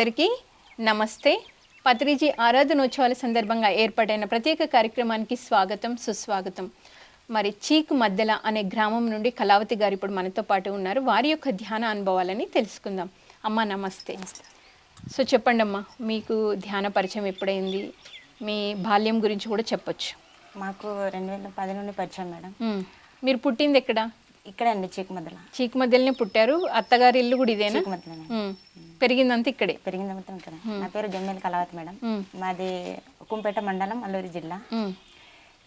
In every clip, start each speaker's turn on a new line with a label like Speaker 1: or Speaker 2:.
Speaker 1: ప్రేక్షకులందరికీ నమస్తే. పత్రిజీ ఆరాధనోత్సవాల సందర్భంగా ఏర్పాటైన ప్రత్యేక కార్యక్రమానికి స్వాగతం సుస్వాగతం. మరి చీక్ మద్దెల అనే గ్రామం నుండి కళావతి గారు ఇప్పుడు మనతో పాటు ఉన్నారు. వారి యొక్క ధ్యాన అనుభవాలని తెలుసుకుందాం. అమ్మ నమస్తే. సో చెప్పండి అమ్మా మీకు ధ్యాన పరిచయం ఎప్పుడైంది? మీ బాల్యం గురించి కూడా చెప్పొచ్చు.
Speaker 2: మాకు రెండు వేల పది నుండి పరిచయం మేడం.
Speaker 1: మీరు పుట్టింది ఎక్కడ?
Speaker 2: ఇక్కడే అండి చీకుమద్దల
Speaker 1: చీక్ మద్దెలనే పుట్టారు. అత్తగారి ఇల్లు కూడా ఇదేనా?
Speaker 2: చీకుమద్దలనే.
Speaker 1: పెరిగిందంతా ఇక్కడే.
Speaker 2: పెరిగింది మొత్తం ఇక్కడ. నా పేరు జమ్మేలి కళావతి మేడం. మాది ఉక్కుంపేట మండలం అల్లూరి జిల్లా.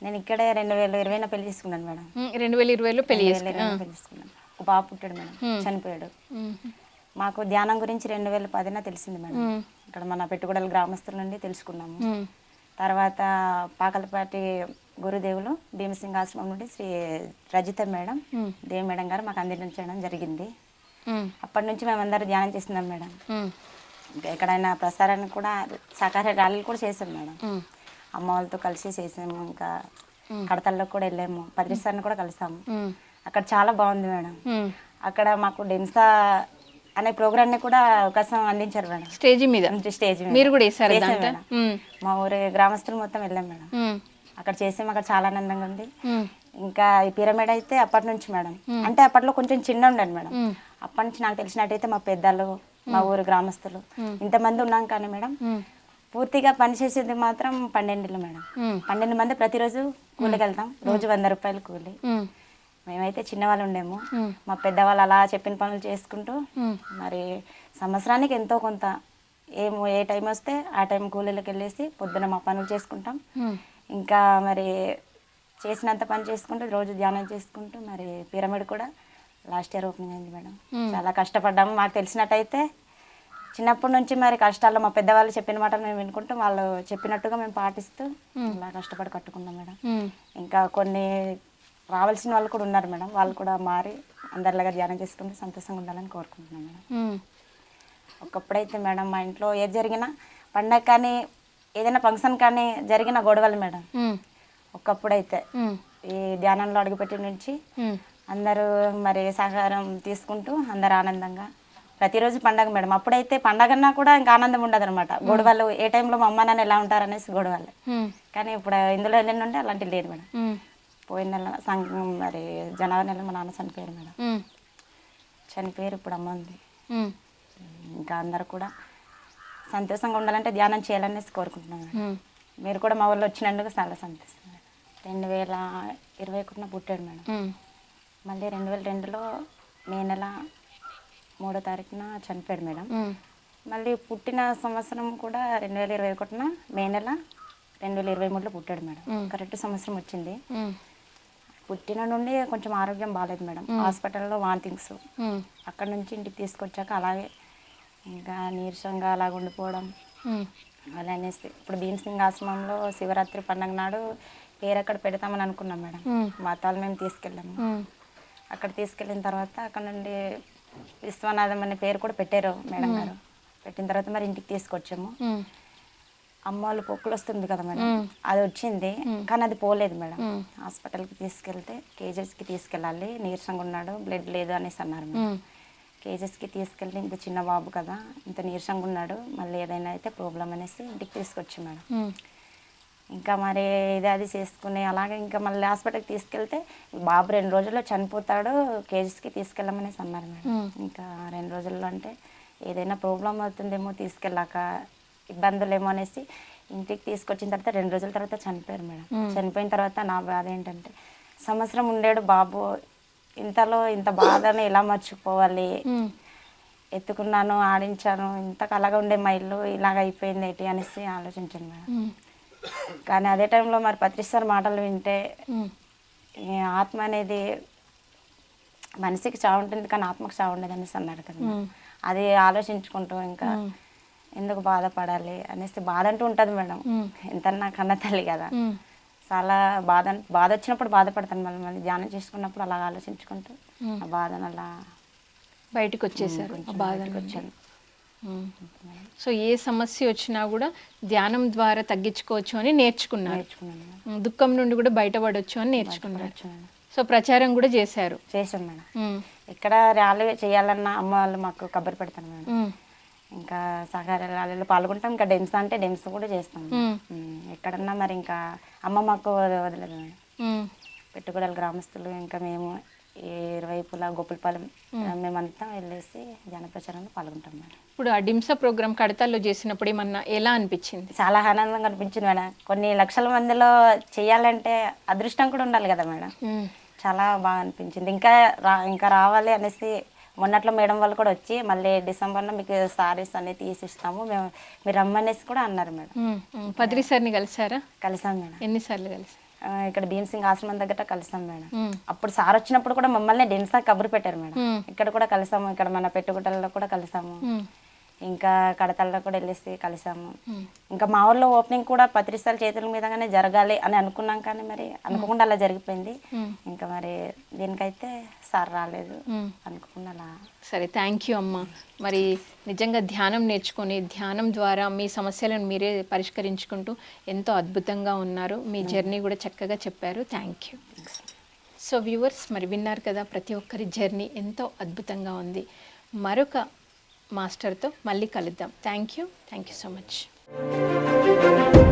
Speaker 2: నేను ఇక్కడే రెండు వేల ఇరవైన పెళ్ళి చేసుకున్నాను మేడం.
Speaker 1: రెండు వేల ఇరవైలో
Speaker 2: పెళ్ళి చేసుకున్నాను. ఒక బాబు పుట్టాడు మేడం చనిపోయాడు. మాకు ధ్యానం గురించి రెండు వేల పదిన తెలిసింది మేడం. ఇక్కడ మన పెట్టుబడుల గ్రామస్తుల నుండి తెలుసుకున్నాము. తర్వాత పాకలపాటి గురుదేవులు భీమసింగ్ ఆశ్రమం నుండి శ్రీ రజిత మేడం దేవి మేడం గారు మాకు అందించడం జరిగింది. అప్పటి నుంచి మేమందరం ధ్యానం చేస్తున్నాం మేడం ఎక్కడైనా ప్రసారాన్ని కూడా సహకార ర్యాలీలు కూడా చేసాం మేడం
Speaker 1: మ్మ్.
Speaker 2: అమ్మ వాళ్ళతో కలిసి చేసాము ఇంకా కడతల్లో కూడా వెళ్ళాము పత్రిసార్ని కూడా కలిసాము. అక్కడ చాలా బాగుంది మేడం. అక్కడ మాకు డెన్సా అనే ప్రోగ్రామ్ని కూడా అవకాశం అందించారు మేడం
Speaker 1: స్టేజి మీద
Speaker 2: స్టేజ్ మీద.
Speaker 1: మీరు కూడా.
Speaker 2: మా ఊరి గ్రామస్తులు మొత్తం వెళ్ళాం మేడం. అక్కడ చేసాము అక్కడ చాలా ఆనందంగా ఉంది. ఇంకా ఈ పిరమిడ్ అయితే అప్పటి నుంచి మేడం అంటే అప్పట్లో కొంచెం చిన్న ఉండండి మేడం. అప్పటి నుంచి నాకు తెలిసినట్టయితే మా పెద్దలు మా ఊరు గ్రామస్తులు ఇంతమంది ఉన్నాం కానీ మేడం. పూర్తిగా పని చేసేది మాత్రం పన్నెండులో మేడం. పన్నెండు మంది ప్రతిరోజు కూలికి వెళ్తాం రోజు వంద రూపాయలు కూలి
Speaker 1: మ్మ్.
Speaker 2: మేమైతే చిన్నవాళ్ళు ఉండేము. మా పెద్దవాళ్ళు అలా చెప్పిన పనులు చేసుకుంటూ. మరి సంవత్సరానికి ఎంతో కొంత ఏమో ఏ టైం వస్తే ఆ టైం కూలీలకు వెళ్ళేసి పొద్దున మా పనులు చేసుకుంటాం. ఇంకా మరి చేసినంత పని చేసుకుంటూ రోజు ధ్యానం చేసుకుంటూ మరి పిరమిడ్ కూడా లాస్ట్ ఇయర్ ఓపెనింగ్ అయింది మేడం. చాలా కష్టపడ్డాము. మాకు తెలిసినట్టయితే చిన్నప్పటి నుంచి మరి కష్టాల్లో మా పెద్దవాళ్ళు చెప్పిన మాటలు మేము వినుకుంటూ వాళ్ళు చెప్పినట్టుగా మేము పాటిస్తూ అలా కష్టపడి కట్టుకున్నాం మేడం. ఇంకా కొన్ని రావాల్సిన వాళ్ళు కూడా ఉన్నారు మేడం. వాళ్ళు కూడా మారి అందరిలాగా ధ్యానం చేసుకుంటూ సంతోషంగా ఉండాలని కోరుకుంటున్నాం మేడం. ఒకప్పుడైతే మేడం మా ఇంట్లో ఏది జరిగినా పండగ కానీ ఏదైనా ఫంక్షన్ కానీ జరిగిన గొడవలు మేడం. ఒకప్పుడైతే. ఈ ధ్యానంలో అడుగుపెట్టిన నుంచి. అందరూ మరి సహకారం తీసుకుంటూ అందరు ఆనందంగా ప్రతిరోజు పండగ మేడం అప్పుడైతే పండగన్నా కూడా ఇంకా ఆనందం ఉండదు అనమాట గొడవలు ఏ టైంలో మా అమ్మ నాన్న ఎలా ఉంటారు అనేసి గొడవలు. కానీ ఇప్పుడు ఇందులో ఉంటే అలాంటివి లేదు మేడం. పోయిన నెల మరి జనవరి నెల మా నాన్న చనిపోయారు మేడం. చనిపోయారు ఇప్పుడు అమ్మ ఉంది. ఇంకా అందరు కూడా సంతోషంగా ఉండాలంటే ధ్యానం చేయాలనేసి కోరుకుంటున్నాం మేడం
Speaker 1: మ్మ్.
Speaker 2: మీరు కూడా మా ఊళ్ళో వచ్చినందుకు చాలా సంతోషం రెండు వేల ఇరవై ఒకటిన పుట్టాడు మేడం. మళ్ళీ రెండు వేల రెండులో మే నెల మూడో తారీఖున చనిపోయాడు మేడం. మళ్ళీ పుట్టిన సంవత్సరం కూడా రెండు వేల ఇరవై ఒకటిన మే నెల రెండు వేల ఇరవై మూడులో పుట్టాడు మేడం కరెక్ట్ సంవత్సరం వచ్చింది. పుట్టిన నుండి కొంచెం ఆరోగ్యం బాగాలేదు మేడం హాస్పిటల్లో వాంతింగ్స్. అక్కడ నుంచి ఇంటికి తీసుకొచ్చాక అలాగే ఇంకా నీరసంగా అలాగ ఉండిపోవడం
Speaker 1: మ్మ్.
Speaker 2: అలా అనేసి. ఇప్పుడు భీమసింగ్ ఆశ్రమంలో శివరాత్రి పండగ నాడు పేరు అక్కడ పెడతామని అనుకున్నాం మేడం.
Speaker 1: మ్మ్.
Speaker 2: మా తాళ్ళు మేము తీసుకెళ్ళాము. అక్కడ తీసుకెళ్ళిన తర్వాత అక్కడ నుండి విశ్వనాథం అనే పేరు కూడా పెట్టారు మేడం గారు. పెట్టిన తర్వాత మరి ఇంటికి తీసుకొచ్చాము.
Speaker 1: మ్మ్.
Speaker 2: అమ్మ వాళ్ళు పొక్కులు వస్తుంది కదా మేడం. అది వచ్చింది. కానీ అది పోలేదు మేడం. హాస్పిటల్కి తీసుకెళ్తే కేజెస్కి తీసుకెళ్ళాలి. నీరసంగా ఉన్నాడు. బ్లడ్ లేదు అనేసి అన్నారు మేడం. కేజెస్కి తీసుకెళ్ళి ఇంత చిన్న బాబు కదా ఇంత నీరసంగా ఉన్నాడు మళ్ళీ ఏదైనా అయితే ప్రాబ్లం అనేసి ఇంటికి తీసుకొచ్చి మేడం. ఇంకా మరి ఇది అది చేసుకుని అలాగే ఇంకా మళ్ళీ హాస్పిటల్కి తీసుకెళ్తే బాబు రెండు రోజుల్లో చనిపోతాడు కేజెస్కి తీసుకెళ్ళమనేసి అన్నారు మేడం. ఇంకా రెండు రోజుల్లో అంటే ఏదైనా ప్రాబ్లం అవుతుందేమో తీసుకెళ్ళాక ఇబ్బందులేమో అనేసి ఇంటికి తీసుకొచ్చిన తర్వాత రెండు రోజుల తర్వాత చనిపోయారు మేడం. చనిపోయిన తర్వాత నా బాధ ఏంటంటే సంవత్సరం ఉండేడు బాబు ఇంతలో ఇంత బాధని ఎలా మర్చిపోవాలి. ఎత్తుకున్నాను ఆడించాను ఇంత కలగా ఉండే మా ఇల్లు ఇలాగ అయిపోయింది ఏంటి అనేసి ఆలోచించాను మేడం. కానీ అదే టైంలో మరి పత్రిస్తారు మాటలు వింటే ఆత్మ అనేది మనిషికి చావు ఉంటుంది కానీ ఆత్మకు చావు ఉండదు అనేసి అన్నాడు కదా. అది ఆలోచించుకుంటూ ఇంకా ఎందుకు బాధపడాలి అనేసి బాధ అంటూ ఉంటుంది మేడం
Speaker 1: మ్మ్.
Speaker 2: ఎంతన్నా కన్న తల్లి కదా. చాలా బాధ బాధ వచ్చినప్పుడు బాధపడతాను మళ్ళీ మళ్ళీ ధ్యానం చేసుకున్నప్పుడు అలా ఆలోచించుకుంటూ. ఆ బాధను అలా
Speaker 1: బయటకు వచ్చేసారు ఆ బాధ
Speaker 2: బయటకు
Speaker 1: నుండి.
Speaker 2: వచ్చాను.
Speaker 1: సో ఏ సమస్య వచ్చినా కూడా ధ్యానం ద్వారా తగ్గించుకోవచ్చు అని నేర్చుకున్నారు
Speaker 2: నేర్చుకున్నాను.
Speaker 1: దుఃఖం నుండి కూడా బయటపడవచ్చు అని
Speaker 2: మేడం.
Speaker 1: సో ప్రచారం కూడా చేశారు
Speaker 2: చేసాం మేడం
Speaker 1: మ్మ్.
Speaker 2: ఎక్కడ ర్యాలీ చేయాలన్నా అమ్మ వాళ్ళు మాకు కబురు పెడతాను మేడం. ఇంకా సహకారాలలో పాల్గొంటాం. ఇంకా డెమ్స్ అంటే డెమ్స్ కూడా చేస్తాం. ఎక్కడన్నా మరి ఇంకా అమ్మ మాకు వదలదు. పెట్టుకోడల గ్రామస్తులు ఇంకా మేము ఇరువైపులా గోపులపాలెం మేమంతా వెళ్ళేసి జనప్రచారంలో పాల్గొంటాం మేడం.
Speaker 1: ఇప్పుడు ఆ డిమ్సా ప్రోగ్రామ్ కడతాల్లో చేసినప్పుడు ఏమన్నా ఎలా అనిపించింది?
Speaker 2: చాలా ఆనందంగా అనిపించింది మేడం. కొన్ని లక్షల మందిలో చేయాలంటే అదృష్టం కూడా ఉండాలి కదా మేడం. చాలా బాగా అనిపించింది. ఇంకా రా ఇంకా రావాలి అనేసి మొన్నట్లో మేడం వాళ్ళు కూడా వచ్చి మళ్ళీ డిసెంబర్లో మీకు సారీస్ అన్ని తీసిస్తాము మేము మీరు రమ్మనేసి కూడా అన్నారు మేడం.
Speaker 1: పత్రి సార్ని కలిసారా
Speaker 2: కలిసాం మేడం
Speaker 1: ఎన్నిసార్లు కలిసి
Speaker 2: ఇక్కడ భీమసింగ్ ఆశ్రమం దగ్గర కలిసాం మేడం. అప్పుడు సార్ వచ్చినప్పుడు కూడా మమ్మల్ని డెన్సా కబురు పెట్టారు మేడం. ఇక్కడ కూడా కలిసాము ఇక్కడ మన పెట్టుగుట్టల్లో కూడా కలిసాము. ఇంకా కడతల్లో కూడా వెళ్ళేసి కలిసాము. ఇంకా మా ఊర్లో ఓపెనింగ్ కూడా పత్రిసాల చేతుల మీదగానే జరగాలి అని అనుకున్నాం కానీ మరి అనుకోకుండా అలా జరిగిపోయింది. ఇంకా మరి దీనికైతే సార్ రాలేదు. అనుకోకుండా అలా.
Speaker 1: సరే థ్యాంక్ యూ అమ్మ. మరి నిజంగా ధ్యానం నేర్చుకొని ధ్యానం ద్వారా మీ సమస్యలను మీరే పరిష్కరించుకుంటూ ఎంతో అద్భుతంగా ఉన్నారు. మీ జర్నీ కూడా చక్కగా చెప్పారు. థ్యాంక్ యూ సో వ్యూవర్స్ మరి విన్నారు కదా ప్రతి ఒక్కరి జర్నీ ఎంతో అద్భుతంగా ఉంది. మరొక మాస్టర్తో మళ్ళీ కలుద్దాం. Thank you thank you so much